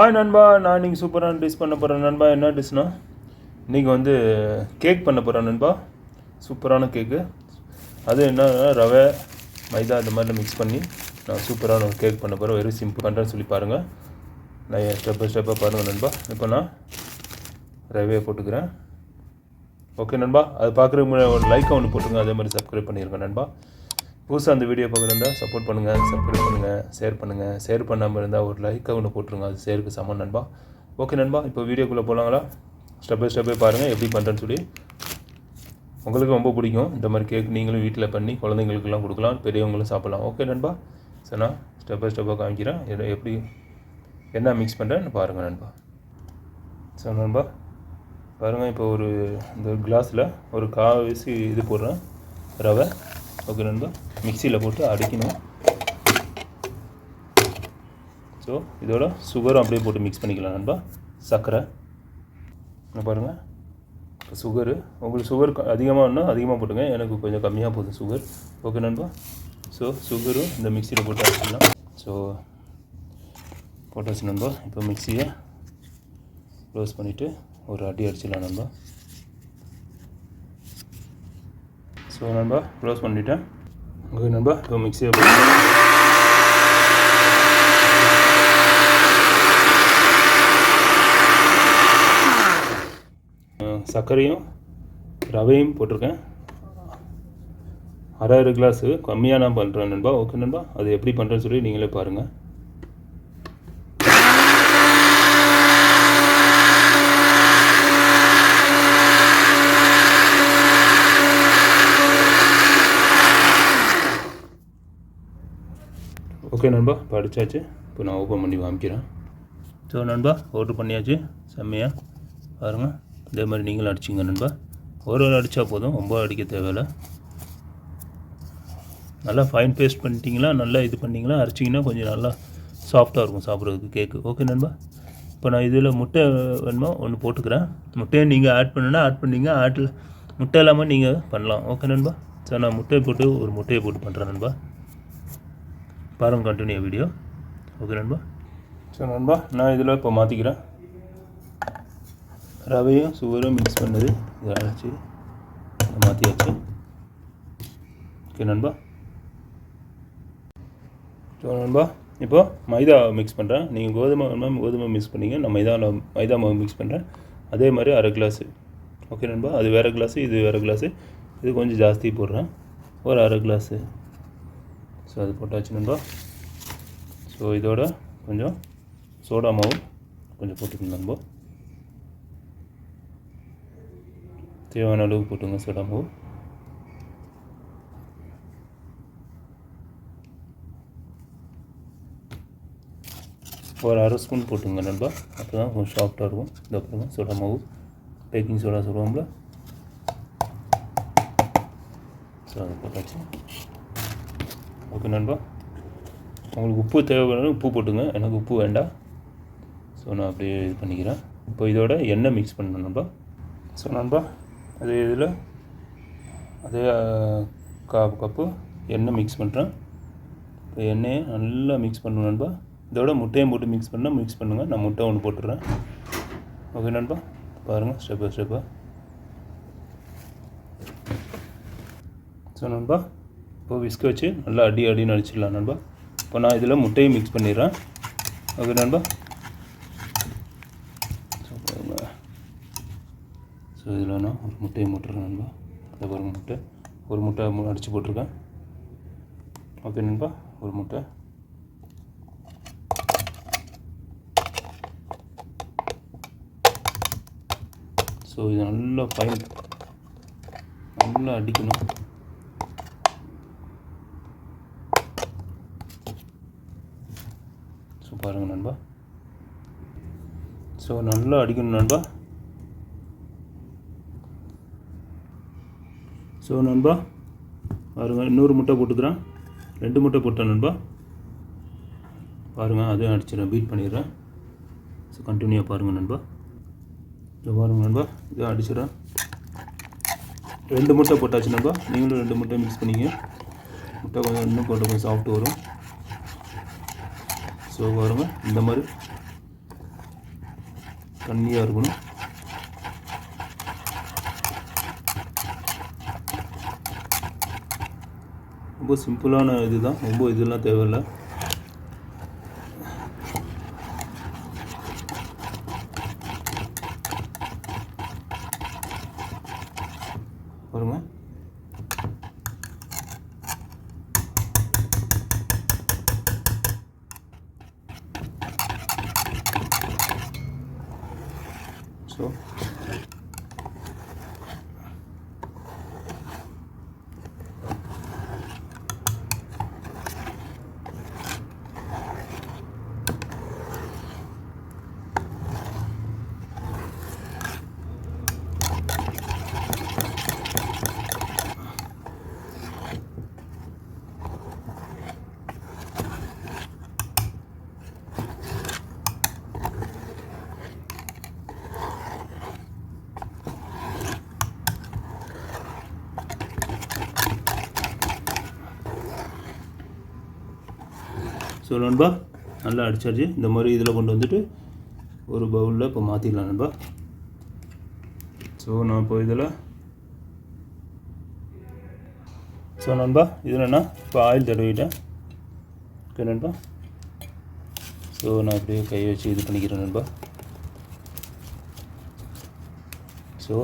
Hi நண்பா. நான் இன்றைக்கி சூப்பரான டிஷ் பண்ண போகிறேன் நண்பா என்ன டிஷ்னா இன்றைக்கி வந்து கேக் பண்ண போகிறேன் நண்பா. சூப்பரான கேக்கு அது என்ன ரவை மைதா இந்த மாதிரிலாம் மிக்ஸ் பண்ணி நான் சூப்பரான ஒரு கேக் பண்ண போகிறேன் வெறும் சிம்பிள் பண்ணுறேன்னு சொல்லி பாருங்கள் நான் ஸ்டெப் பை ஸ்டெப்பாக பாருங்கள் நண்பா. இப்போ நான் ரவையை போட்டுக்கிறேன். ஓகே நண்பா. அது பார்க்குறதுக்கு முன்னாடி ஒரு லைக் ஒன்று போட்டுங்க அதே மாதிரி சப்ஸ்கிரைப் பண்ணியிருக்கேன் நண்பா. புதுசாக அந்த வீடியோ பார்க்குறதா சப்போர்ட் பண்ணுங்கள் சப்ஸ்கிரைப் பண்ணுங்கள் ஷேர் பண்ணுங்கள் ஷேர் பண்ணாமல் இருந்தால் ஒரு லைக் ஒன்று போட்டுருங்க. அது ஷேருக்கு சமம் நண்பா. ஓகே நண்பா இப்போ வீடியோக்குள்ளே போகலாங்களா ஸ்டெப் பை ஸ்டெப்பே பாருங்கள் எப்படி பண்ணுறேன்னு சொல்லி. உங்களுக்கு ரொம்ப பிடிக்கும். இந்த மாதிரி கேக் நீங்களும் வீட்டில் பண்ணி குழந்தைங்களுக்கெல்லாம் கொடுக்கலாம் பெரியவங்களும் சாப்பிட்லாம். ஓகே நண்பா? சரி நான் ஸ்டெப் பை ஸ்டெப்பாக காமிக்கிறேன். எப்படி என்ன மிக்ஸ் பண்ணுறேன்னு பாருங்கள் நண்பா. சரி நண்பா பாருங்கள் இப்போ ஒரு இந்த கிளாஸில் ஒரு காவசி இது போடுறேன் ரவை. ஓகே நண்பா? மிக்சியில் போட்டு அடிக்கணும். ஸோ இதோட சுகரும் அப்படியே போட்டு மிக்ஸ் பண்ணிக்கலாம் நண்பா. சர்க்கரை. பாருங்கள் இப்போ சுகரு உங்களுக்கு சுகர் அதிகமாக வேணும்னா அதிகமாக போட்டுங்க. எனக்கு கொஞ்சம் கம்மியாக போதும் சுகர் ஓகே நண்பா? ஸோ சுகரும் இந்த மிக்சியில் போட்டு அடிச்சிடலாம். ஸோ போட்டாச்சு நண்பா இப்போ மிக்சியை க்ளோஸ் பண்ணிவிட்டு ஒரு அடி அடிச்சிடலாம் நண்பா. ஸோ நண்பா க்ளோஸ் பண்ணிட்டேன். ஓகே நண்பா இப்போ மிக்சியை சர்க்கரையும் ரவையும் போட்டிருக்கேன். அரை அரை கிளாஸு கம்மியாக நான் பண்ணுறேன் நண்பா. ஓகே நண்பா. அது எப்படி பண்ணுறேன்னு சொல்லி நீங்களே பாருங்கள் ஓகே நண்பா. இப்போ இப்போ நான் ஓப்பன் பண்ணி காமிக்கிறேன். ஸோ நண்பா ஆர்டர் பண்ணியாச்சு. செம்மையாக பாருங்கள் இதே மாதிரி நீங்களும் அடிச்சிங்க நண்பா. ஒரு ஒரு அடித்தா போதும். ரொம்ப அடிக்க தேவையில்லை. நல்லா ஃபைன் பேஸ்ட் பண்ணிட்டீங்களா? நல்லா இது பண்ணிங்களா? அரைச்சிங்கன்னா கொஞ்சம் நல்லா சாஃப்டாக இருக்கும் சாப்பிட்றதுக்கு கேக்கு ஓகே நண்பா. இப்போ நான் இதில் முட்டை வேணுமோ? ஒன்று போட்டுக்கிறேன். முட்டையை நீங்கள் ஆட் பண்ணுன்னா ஆட் பண்ணிங்க. ஆட்டில் முட்டை இல்லாமல் நீங்கள் பண்ணலாம். ஓகே நண்பா. சார் நான் முட்டையை போட்டு ஒரு முட்டையை போட்டு பண்ணுறேன் நண்பா. பாருங்கள் கண்டினியூ வீடியோ ஓகே நண்பா? ஸோ நண்பா நான் இதில் இப்போ மாற்றிக்கிறேன் ரவையும் சுகரும் மிக்ஸ் பண்ணது. இதை அழைச்சி மாற்றியாச்சு ஓகே நண்பா? ஸோ நண்பா இப்போ மைதா மிக்ஸ் பண்ணுறேன் நீங்கள் கோதுமை வேணுமா கோதுமை மிக்ஸ் பண்ணிங்க. நான் மைதா மைதா மாவு மிக்ஸ் பண்ணுறேன் அதே மாதிரி அரை கிளாஸு ஓகே நண்பா? அது வேறு கிளாஸு இது வேறு கிளாஸு இது கொஞ்சம் ஜாஸ்தி போடுறேன். ஒரு அரை கிளாஸு ஸோ அது போட்டாச்சு நண்பா ஸோ இதோட கொஞ்சம் சோடா மாவு கொஞ்சம் போட்டுக்கணும் நண்பா தேவையான அளவு போட்டுங்க சோடா மாவு. ஒரு அரை ஸ்பூன் போட்டுங்க நண்பா அப்போ தான் கொஞ்சம் சாஃப்டாக இருக்கும். இந்த அப்புறமா சோடா மாவு. பேக்கிங் சோடா சொல்லுவோம்ல. ஸோ அது போட்டாச்சு. ஓகே நண்பா. உங்களுக்கு உப்பு தேவைப்படுறது உப்பு போட்டுங்க எனக்கு உப்பு வேண்டாம். ஸோ நான் அப்படியே இது பண்ணிக்கிறேன். இப்போ இதோட எண்ணெய் மிக்ஸ் பண்ணணும் நண்பா. ஸோ நண்பா அதே இதில் அதே கா கப்பு எண்ணெய் மிக்ஸ் பண்ணுறேன் இப்போ எண்ணெயை நல்லா மிக்ஸ் பண்ணணும் நண்பா. இதோட முட்டையும் போட்டு மிக்ஸ் பண்ணால் மிக்ஸ் பண்ணுங்கள் நான் முட்டை ஒன்று போட்டுடுறேன். ஓகே நண்பா. பாருங்கள் ஸ்டெப் பை ஸ்டெப்பாக ஸோ நண்பா இப்போ விஸ்க் வச்சு நல்லா அடி அடின்னு அடிச்சிடலாம் நண்பா. இப்போ நான் இதில் முட்டையும் மிக்ஸ் பண்ணிடுறேன். ஓகே நண்பா. ஸோ ஸோ இதில் நான் ஒரு முட்டையை போட்டுறேன் நண்பா. அதை பாருங்க முட்டை. ஒரு முட்டை அடித்து போட்டிருக்கேன். ஓகே நண்பா. ஒரு முட்டை. ஸோ இது நல்லா பயன் நல்லா அடிக்கணும். பாருங்கள் பாருங்க நண்பா. ஸோ நல்லா அடிக்கணும் நண்பா. ஸோ நண்பா பாருங்க இன்னொரு முட்டை போட்டுக்கிறேன். ரெண்டு முட்டை போட்டேன் நண்பா. பாருங்கள் அதையும் அடிச்சிடறேன் பீட் பண்ணிடுறேன். ஸோ கண்டினியூவாக பாருங்கள் நண்பா. இதோ பாருங்க நண்பா இதை அடிச்சிடுறேன். ரெண்டு முட்டை போட்டாச்சு நண்பா. நீங்களும் ரெண்டு முட்டை மிக்ஸ் பண்ணிக்க முட்டை கொஞ்சம் இன்னும் போட்டு கொஞ்சம் சாஃப்ட் வரும். ஸோ பாருங்கள் இந்த மாதிரி தண்ணியாக இருக்கணும். ரொம்ப சிம்பிளான இதுதான். ரொம்ப இதெல்லாம் தேவையில்லை பாருங்க ஸோ ஸோ நண்பா நல்லா அடிச்சாச்சு. இந்த மாதிரி இதில் கொண்டு வந்துட்டு ஒரு பவுலில் இப்போ மாற்றிடலாம் நண்பா. ஸோ நான் இப்போ இதில் ஸோ நண்பா இதில் நான் இப்போ ஆயில் தடவிட்டேன். ஓகே நண்பா. ஸோ நான் அப்படியே கை வச்சு இது பண்ணிக்கிறேன் நண்பா. ஸோ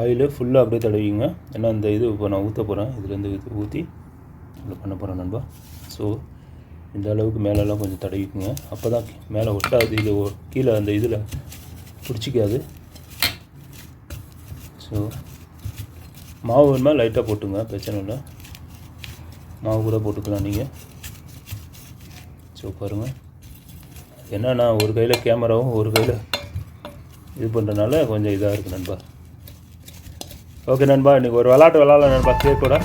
ஆயிலு ஃபுல்லாக அப்படியே தடவிங்க ஏன்னா இந்த இது இப்போ நான் ஊற்ற போகிறேன் இதுலேருந்து இது ஊற்றி இதில் பண்ண போகிறேன் நண்பா. ஸோ இந்த அளவுக்கு மேலெல்லாம் கொஞ்சம் தடவிக்குங்க. அப்போ தான் மேலே ஒட்டாது. இது கீழே அந்த இதில் பிடிச்சிக்காது. ஸோ மாவு வேணுமா? லைட்டாக போட்டுங்க. பிரச்சனை இல்லை. மாவு கூட போட்டுக்கலாம் நீங்கள் ஸோ பாருங்கள் என்னன்னா ஒரு கையில் கேமராவும் ஒரு கையில் இது பண்ணுறதுனால கொஞ்சம் இதாக இருக்குது நண்பா. ஓகே நண்பா. இன்றைக்கி ஒரு விளாட்டு விளாட்லாம் நண்பா. கேக்கோட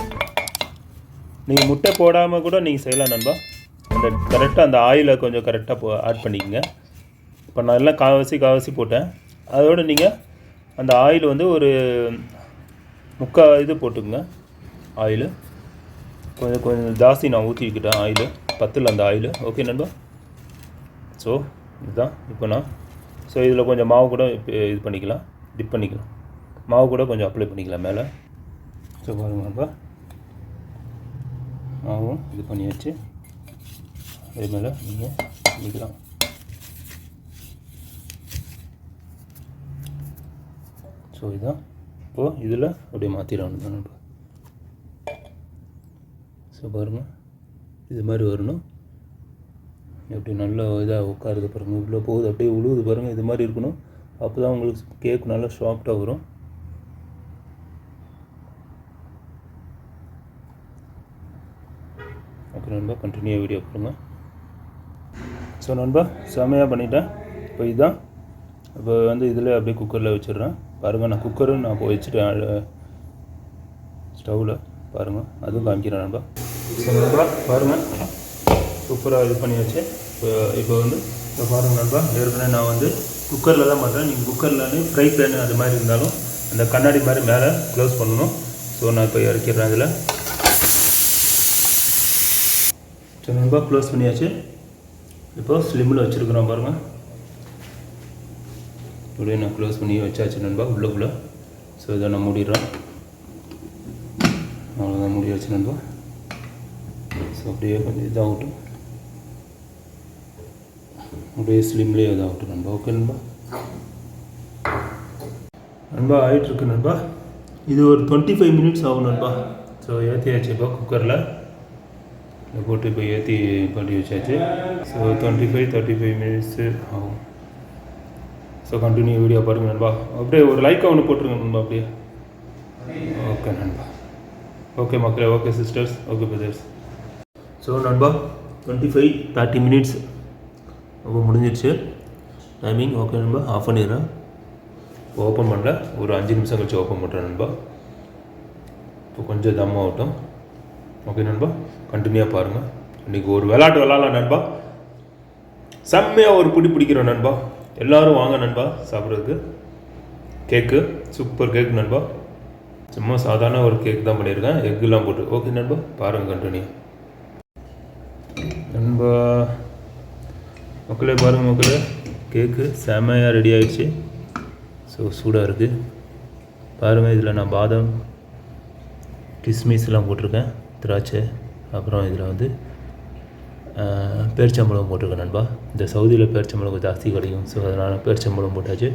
நீங்கள் முட்டை போடாமல் கூட நீங்கள் செய்யலாம் நண்பா. அந்த கரெக்டாக அந்த ஆயிலை கொஞ்சம் கரெக்டாக போ ஆட் பண்ணிக்கோங்க. இப்போ நான் எல்லாம் காவாசி காவாசி போட்டேன். அதோடு நீங்கள் அந்த ஆயில் வந்து ஒரு முக்கால் இது போட்டுக்குங்க ஆயில் கொஞ்சம் கொஞ்சம் ஜாஸ்தி நான் ஊற்றிக்கிட்டேன் ஆயில் பத்தில் அந்த ஆயில் ஓகே நண்பா? ஸோ இதுதான். இப்போ நான் ஸோ இதில் கொஞ்சம் மாவு கூட இப்போ இது பண்ணிக்கலாம் டிப் பண்ணிக்கலாம். மாவு கூட கொஞ்சம் அப்ளை பண்ணிக்கலாம் மேலே. ஸோ பாருங்க நண்பா. மாவும் இது பண்ணி வச்சு அதே மேலே நீங்கள் பண்ணிக்கலாம். ஸோ இதுதான் இப்போது இதில் அப்படியே மாற்றிடணும் தான் நண்பா ஸோ பாருங்கள் இது மாதிரி வரணும். எப்படி நல்லா இதாக உட்காருது பாருங்கள் இவ்வளோ போகுது அப்படியே உழுவுது பாருங்கள் இது மாதிரி இருக்கணும். அப்போ தான் உங்களுக்கு கேக் நல்லா சாஃப்டாக வரும். ஓகே நண்பா. கண்டினியூ வீடியோ பாருங்கள் ஸோ நண்பா செமையாக பண்ணிட்டேன். இப்போ இதுதான் இப்போ வந்து இதில் அப்படியே குக்கரில் வச்சிடுறேன். பாருங்கள் நான் குக்கரும் நான் இப்போ வச்சுட்டேன். ஸ்டவ்வில் பாருங்கள் அதுவும் காமிக்கிறேன் நண்பா. ஸோ நண்பா பாருங்கள் சூப்பராக இது பண்ணி வச்சு இப்போ இப்போ வந்து இப்போ பாருங்கள் நண்பா ஏற்கனவே நான் வந்து குக்கரில் தான் பண்ணுறேன் நீங்கள் குக்கரில் ஃப்ரை பேன் அது மாதிரி இருந்தாலும் அந்த கண்ணாடி மாதிரி மேலே க்ளோஸ் பண்ணணும். ஸோ நான் இப்போ இறக்கிடுறேன் இதில். ஸோ நண்பா க்ளோஸ் பண்ணியாச்சு. இப்போ ஸ்லிம்மில் வச்சுருக்குறோம் பாருங்கள் இப்படியே நான் க்ளோஸ் பண்ணி வச்சாச்சு நண்பா உள்ளக்குள்ளே. ஸோ இதை நான் மூடிடுறேன். அவ்வளோதான் மூடியாச்சு நண்பா. ஸோ அப்படியே கொஞ்சம் இதாகட்டும். அப்படியே ஸ்லிம்லேயே இதாகட்டும் நண்பா. ஓகே நண்பா? நண்பா ஆகிட்டுருக்கு நண்பா. இது ஒரு டுவெண்ட்டி ஃபைவ் மினிட்ஸ் ஆகும் நண்பா. ஸோ ஏற்றியாச்சு இப்போ குக்கரில் இதை போட்டு போய் ஏற்றி பண்ணி வச்சாச்சு. So twenty five thirty five minutes ஆகும். ஸோ கண்டினியூ வீடியோ பாருங்க நண்பா. அப்படியே ஒரு லைக் ஒன்று போட்டுருங்க நண்பா அப்படியே. ஓகே நண்பா. ஓகே மக்களே okay sisters okay brothers so நண்பா டுவெண்ட்டி ஃபைவ் தேர்ட்டி மினிட்ஸ் ரொம்ப முடிஞ்சிடுச்சு டைமிங் ஓகே நண்பா ஆஃப் பண்ணிடுறேன் ஓப்பன் பண்ணல. ஒரு அஞ்சு நிமிஷம் கழிச்சு ஓப்பன் பண்ணுறேன் நண்பா. இப்போ கொஞ்சம் தம் ஆகட்டும். ஓகே நண்பா? கண்டினியூவாக பாருங்கள் இன்றைக்கி ஒரு விளாட்டு விளாட்லாம் நண்பா. செம்மையாக ஒரு பிடி பிடிக்கிறோம் நண்பா. எல்லாரும் வாங்க நண்பா சாப்பிட்றதுக்கு. கேக்கு சூப்பர் கேக் நண்பா. சும்மா சாதாரண ஒரு கேக் தான் பண்ணியிருக்கேன். எக்குலாம் போட்டு. ஓகே நண்பா பாருங்கள் கண்டினியூ நண்பா மக்களே பாருங்கள் மக்களே. கேக்கு செமையாக ரெடி ஆயிடுச்சு. ஸோ சூடாக இருக்குது பாருங்கள் இதில் நான் பாதாம் கிஸ்மிஸ்லாம் போட்டிருக்கேன். திராட்சை. அப்புறம் இதில் வந்து ஆஹ், பேரிச்சம்பழம் போட்டிருக்கேன் நண்பா. இந்த சவுதியில் பேரிச்சம்பழம் ஜாஸ்தி கிடைக்கும். ஸோ அதனால் பேரிச்சம்பழம் போட்டாச்சு.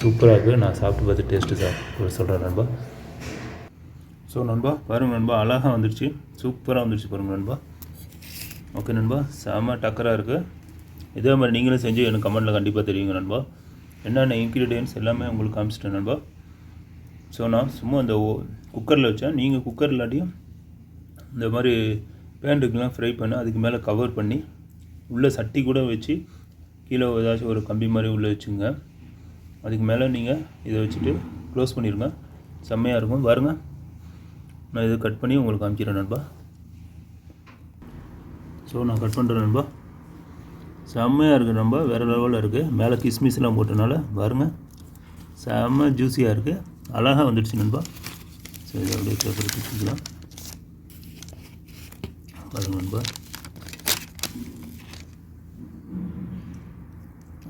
சூப்பராக இருக்குது நான் சாப்பிட்டு பார்த்து டேஸ்ட்டு சாப்பிட்டு சொல்கிறேன் நண்பா. ஸோ நண்பா பாருங்கள் நண்பா அழகாக வந்துடுச்சு சூப்பராக வந்துடுச்சு பாருங்கள் நண்பா. ஓகே நண்பா செம டக்கராக இருக்குது இதே மாதிரி நீங்களும் செஞ்சு எனக்கு கமெண்ட்டில் கண்டிப்பாக தெரியுங்க நண்பா. என்னென்ன இன்க்ரீடியன்ஸ் எல்லாமே உங்களுக்கு காமிச்சிட்டேன் நண்பா. ஸோ நான் சும்மா அந்த குக்கரில் வச்சேன். நீங்கள் குக்கர் இல்லாட்டியும் இந்த மாதிரி பேண்ட்டுக்கெலாம் ஃப்ரை பண்ணி அதுக்கு மேலே கவர் பண்ணி உள்ளே சட்டி கூட வச்சு கீழே ஏதாச்சும் ஒரு கம்பி மாதிரி உள்ளே வச்சுங்க. அதுக்கு மேலே நீங்கள் இதை வச்சுட்டு க்ளோஸ் பண்ணிடுங்க செம்மையாக இருக்கும். பாருங்கள் நான் இதை கட் பண்ணி உங்களுக்கு காமிக்கிறேன் நண்பா. ஸோ நான் கட் பண்ணுறேன் நண்பா. செம்மையாக இருக்குது நம்ப வேறு லெவலில் இருக்குது மேலே கிஸ்மிஸ்லாம் போட்டனால பாருங்கள் செம்ம ஜூஸியாக இருக்குது அழகாக வந்துடுச்சு நண்பா. ஸோ இதை அப்படியே பேப்பர் வச்சுக்கலாம். பாருங்க நண்பா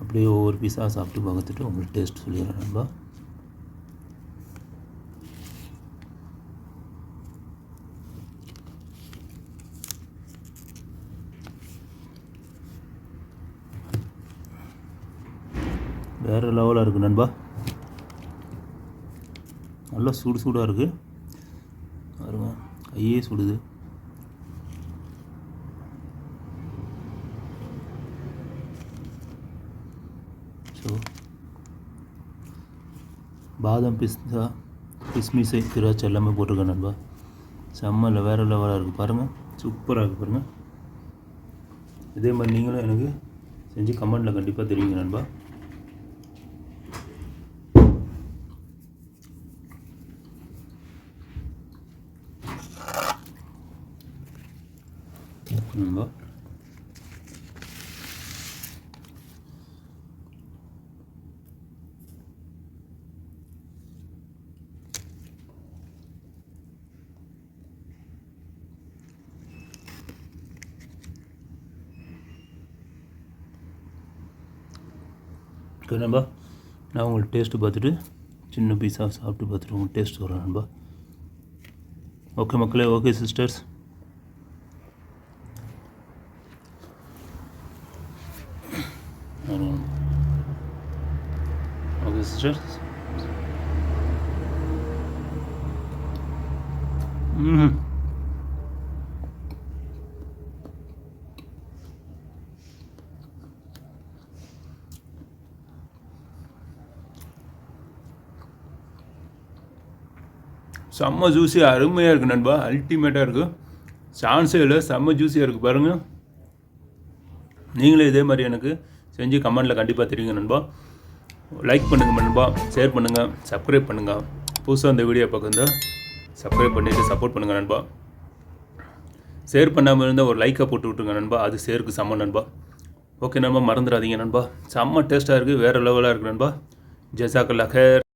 அப்படியே ஒவ்வொரு பீஸாக சாப்பிட்டு பார்த்துட்டு உங்களுக்கு டேஸ்ட் சொல்லிடுறேன் நண்பா. வேறு லெவலாக இருக்குது நண்பா. நல்லா சூடு சூடாக இருக்குது பாருங்க கையே சுடுது ஸோ பாதாம் பிஸ்தா கிஸ்மிஸை திராட்சை எல்லாமே போட்டிருக்கேன் நண்பா செம்ம இல்லை வேறு லெவலாக இருக்குது பாருங்கள் சூப்பராக இருக்குது பாருங்கள் இதே மாதிரி நீங்களும் எனக்கு செஞ்சு கமெண்டில் கண்டிப்பாக தெரிவிங்க நண்பா. நண்பா. ஓகே நண்பா. நான் உங்களுக்கு டேஸ்ட்டு பார்த்துட்டு சின்ன பீஸாக சாப்பிட்டு பார்த்துட்டு உங்களுக்கு டேஸ்ட் வரேன் நண்பா. ஓகே மக்களே ஓகே சிஸ்டர்ஸ் ஓகே சிஸ்டர்ஸ் ம் செம்ம ஜூஸி அருமையாக இருக்குது நண்பா. அல்டிமேட்டாக இருக்குது சான்ஸே இல்லை செம்ம ஜூஸியாக இருக்குது பாருங்கள் நீங்களே இதே மாதிரி எனக்கு செஞ்சு கமெண்டில் கண்டிப்பாக தெரியுங்க நண்பா. லைக் பண்ணுங்கள் நண்பா ஷேர் பண்ணுங்கள் சப்ஸ்கிரைப் பண்ணுங்கள் புதுசாக இந்த வீடியோ பார்க்குறதா சப்ஸ்கிரைப் பண்ணிவிட்டு சப்போர்ட் பண்ணுங்கள் நண்பா. ஷேர் பண்ணாமல் இருந்தால் ஒரு லைக்கை போட்டு விட்ருங்க நண்பா. அது சேருக்கு செம்ம நண்பா. ஓகே நண்பா மறந்துடாதீங்க நண்பா. செம்ம டேஸ்ட்டாக இருக்குது வேறு லெவலாக இருக்குது நண்பா. ஜெசாக்கல்லா கேர்